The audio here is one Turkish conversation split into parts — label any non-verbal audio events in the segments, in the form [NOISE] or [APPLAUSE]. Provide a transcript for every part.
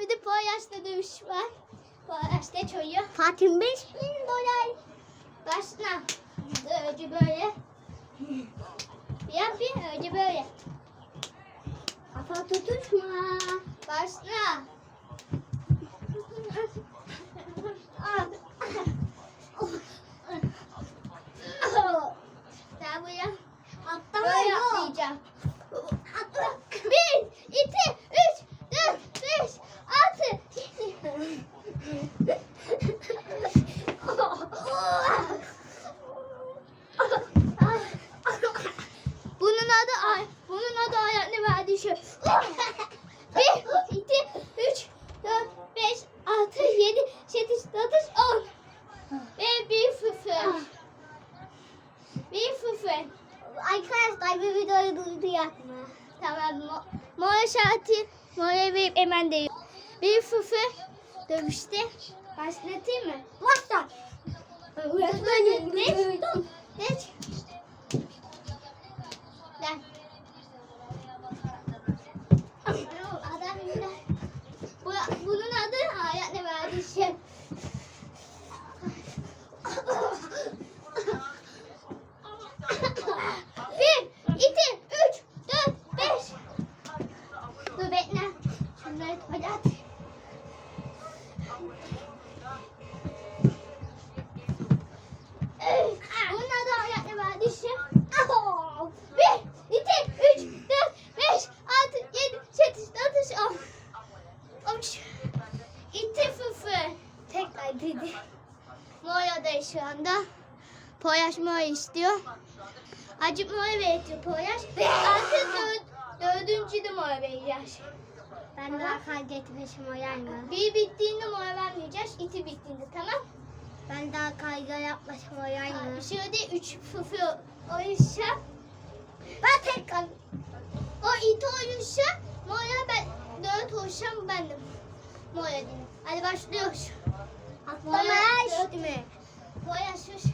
Bir de Poyraz'da dövüş var. Poyraz'da çoğuyor. Fatih 5 bin dolar. Başla. Önce böyle. Yap bir önce böyle. Kafa tutuşma. Başla. Sen buraya Atlama böyle yok. atlayacağım. Bir, iki, üç, dört, beş, altı, yedi. Bunun adı ay, bunun adı şey. Bir, iki, üç, dört, beş, altı, yedi, sekiz, dokuz, on. Ve bir fıfı. Bir fıfı. Arkadaşlar bir videoyu duydu yapma. Tamam. Mo mora şartı, mora verip hemen değil. Bir fıfı dövüşte. Başlatayım mı? Başla. Öğretmenim, geç. Geç. Üç. İti fıfı. Tekrar dedi. Moya'da şu anda. Poyaş Moya istiyor. Acık Moya veriyor Poyaş. Artık dör, dördüncü de Moya vereceğiz. Ben daha kaydetmişim o yani. Bir bittiğinde Moya vermeyeceğiz. İti bittiğinde tamam. Ben daha kayga yapmışım o yani. Şurada üç fıfı oyuşa. Ben tekrar. O it oyuşa. Moya ben dört oyuşam bendim. Moya. Hadi başlıyoruz. Dört mü? Moya sus.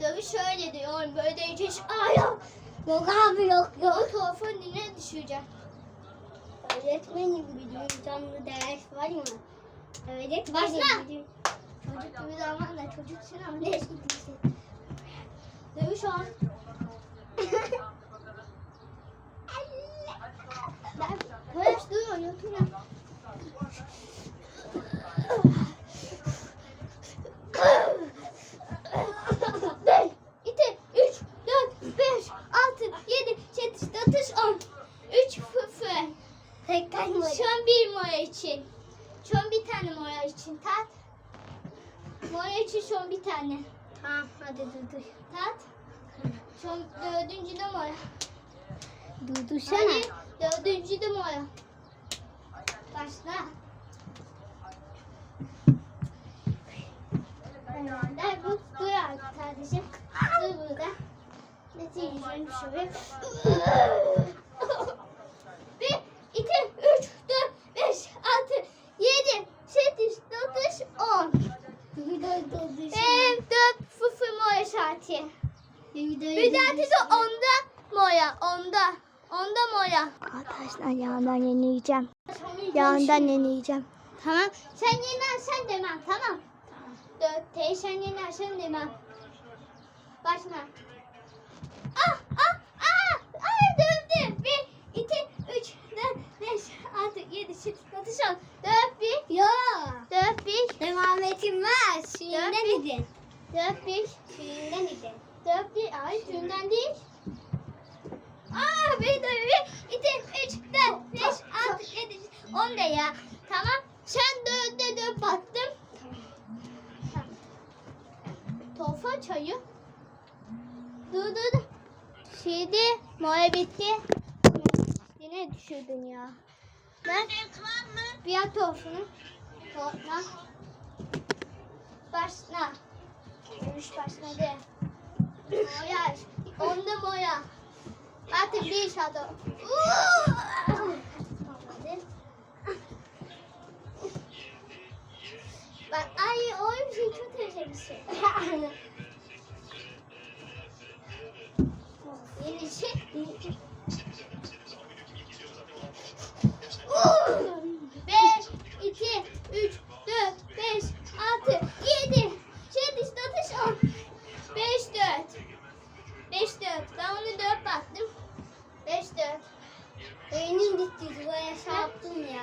Dövüş şöyle diyor. Böyle diyeceğiz. Ay ya. Yok abi yok O yok. telefon dinle düşecek. Öğretmenim biliyorum canlı ders var mı? Öğretmenim Başla. biliyorum. Çocuk gibi zamanla çocuksun ama ne eskitilsin. Dövüş on. [LAUGHS] Ben Poyaş duyuyor yatıyor. Bir, iki, üç, dört, beş, altı, yedi, sekiz, dokuz, on. Üç fıfı. Tekrar mı? Şu an bir moya için. An bir tane moya için. Tat. Moya için şu an bir tane. Tamam hadi dur dur. Tat. An dördüncü de moya. Durdursana. Hadi dördüncü moya. Başla. Der bu dur artık kardeşim. Dur burada. Ne diyeceğim şöyle. Bir, iki, üç, dört, beş, altı, yedi, sekiz, dokuz, on. Videoyu durdursana. Benim dört fıfı moya saati. Videoyu Bir dahaki de onda moya, onda. Onda moya. Arkadaşlar yağından yenileyeceğim. Yağından yenileyeceğim. Tamam. Sen yenersen demem, tamam. Dört T sen yenersen demem. Başla. Ah, ah, ah, ay dövdüm. Bir, iki, üç, dört, beş, altı, yedi, sekiz, dokuz, on. Dört, bir, Ya. dört, bir, Devam etmez. Dört Şimdiden bir. dört, bir, Şimdiden idin. Dört bir ay dünden değil. Aa bir de bir, iki, üç, dört, beş, altı, yedi, on de ya. Tamam. Sen dörde dört baktın. Tofa çayı. Dur dur dur. Şimdi mola bitti. Yine düşürdün ya. Ben bir at tofunu. Topla. Başla. Dövüş başladı. Moya. Onda moya. Artık bir şato. Bak ay o şey çok özel. Yeni şey. Beş, iki, üç, dört, beş, altı, yedi, yedi, dokuz, on. Beş, dört. Beş, dört. Ben onu dört baktım. Beş, dört. Beynim gitti. Buraya şey yaptım ya.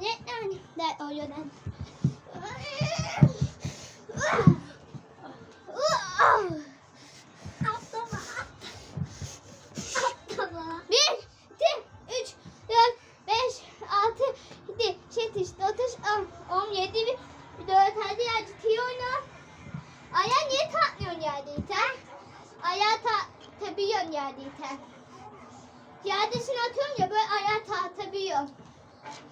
Ne yani? Da, oluyor lan. Atlama. Atlama. Bir, iki, üç, dört, beş, altı, yedi, sekiz, dokuz, on, on yedi, bir, dört, hadi ya ciddi oyna. Ayağı niye takmıyorsun yerdeyken? Ayağı ta takabiliyorsun yerdeyken. Yerdesini atıyorum ya böyle ayağı takabiliyorum.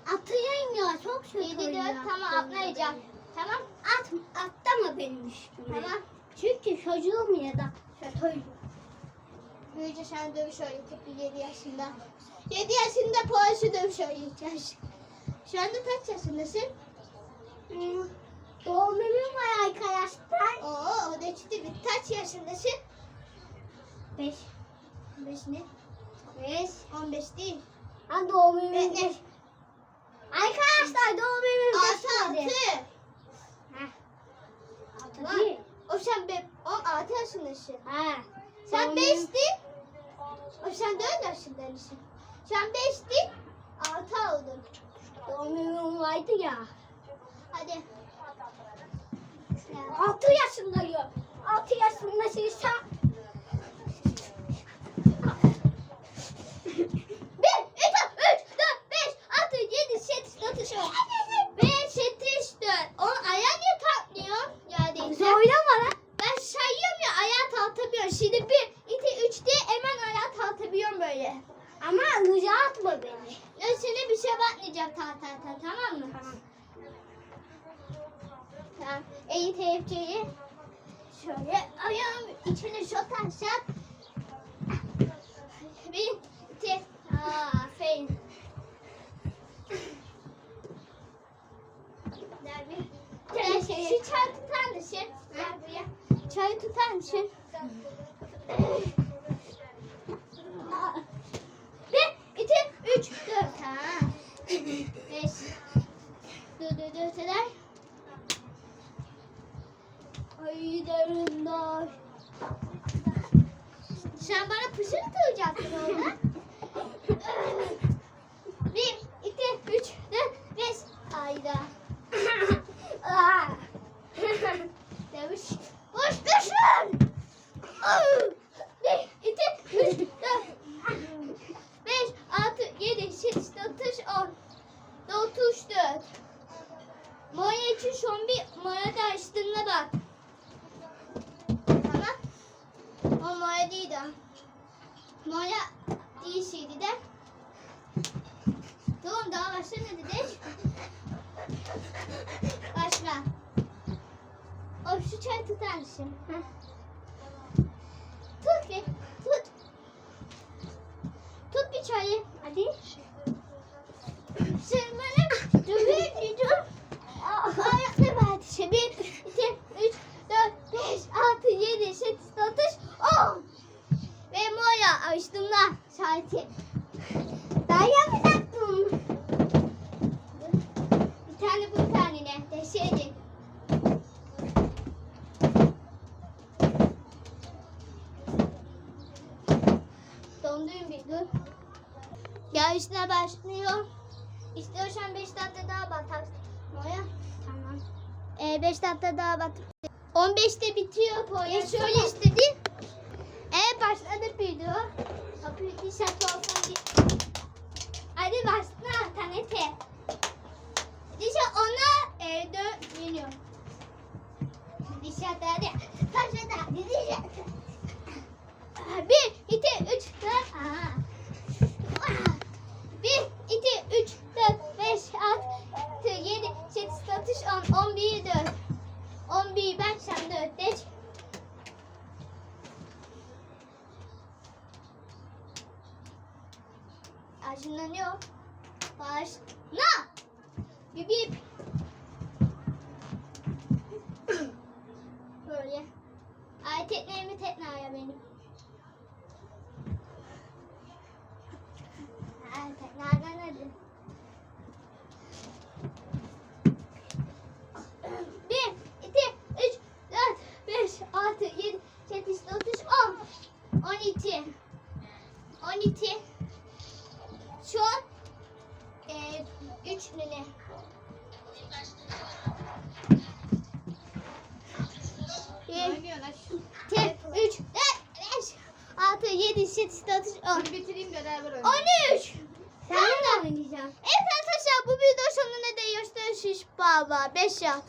Atayım ya çok oynuyor. tamam atlayacağım. Tamam, At, atlama benim üstüme. tamam. Çünkü çocuğum ya da kötüyüm. Büyüyünce sen dövüş öğretecek bir 7 yaşında. 7 yaşında polisi dövüş öğreteceğiz. Şu anda kaç yaşındasın? Hmm. Doğum günüm var arkadaşlar. Oo, o da ciddi bir kaç yaşındasın? Beş. 5 ne? 5, 15 değil. Ha doğum günüm. ne? Arkadaşlar doğum günüm 6, geçmedi. 6. Heh. Altı Var. değil. O sen be 16 yaşındasın. Ha. Sen 5'tin. O sen 4 yaşındasın. Sen 5'tin. 6 oldun. Doğum günüm vardı ya. Hadi. Altı yaşındayım. Altı yaşındasın sen. Bir, iki, üç, dört, beş, altı, yedi, sekiz, dokuz, on. Beş, sekiz, dört. On ayağı niye takmıyor? Ya değil. Oynama lan. Ben sayıyorum ya ayağı kalkabiliyorum. Şimdi bir, iki, üç diye hemen ayağı kalkabiliyorum böyle. Ama hıca atma beni. Üstüne bir şey batmayacak ta ta ta tamam mı? Tamam. Tamam. Eğit. Şöyle ayağım içine sokarsak. Bir, iki, aferin. Gel bir. Gel şey, şu çay tutar mısın? Gel buraya. Çayı tutar mısın? Bir, iki, üç, dört. Ha. Beş. Dur dur dur kadar. Ay derinde. Sen bana pışır kılacaksın orada. Bir, iki, üç, dört, beş. Ayda. Aa. Demiş. Boş düşün. Bir, iki, üç, dört, beş, altı, yedi, sekiz, dokuz, on. Dokuz, dört. Moya için son bir Moya da açtığına bak. Tamam. O Moya değil de. Tamam daha başla ne dedik? Başla. O şu çay tutar mısın? Tut bir. Tut. Tut bir çayı. Hadi. Sen bana dövün dur. Ayakta bak. İşte bir, iki, üç, dört, beş, altı, yedi, sekiz, dokuz, on. Ve Moya açtığımda saati. Ben yapacaktım. Bir tane bu bir tane ne? Deşeydi. Ya üstüne başlıyor. İstiyorsan 5 dakika daha batar. Moya. Tamam. 5 dakika daha bat. 15'te bitiyor Poya. Şöyle istedi. E başladı video. Kapıyı dışarı olsun. Hadi başla tanete. Dışarı ona e, dön geliyor. Dışarıda hadi. Başladı hadi dışarı. Bir, iki, üç, dört. Aha. Bir, iki, üç, dört, beş, altı, yedi, on, on bir, dört. On bir ben, sen dört, geç. Aşınlanıyor. Başla. Bip bip. Aç. iki, üç, dört, beş, altı, yedi, sekiz, dokuz, on. Bitireyim beraber oynayalım. On üç. Sen de oynayacaksın. Evet arkadaşlar bu video sonuna değiyoruz. Baba 5 yat.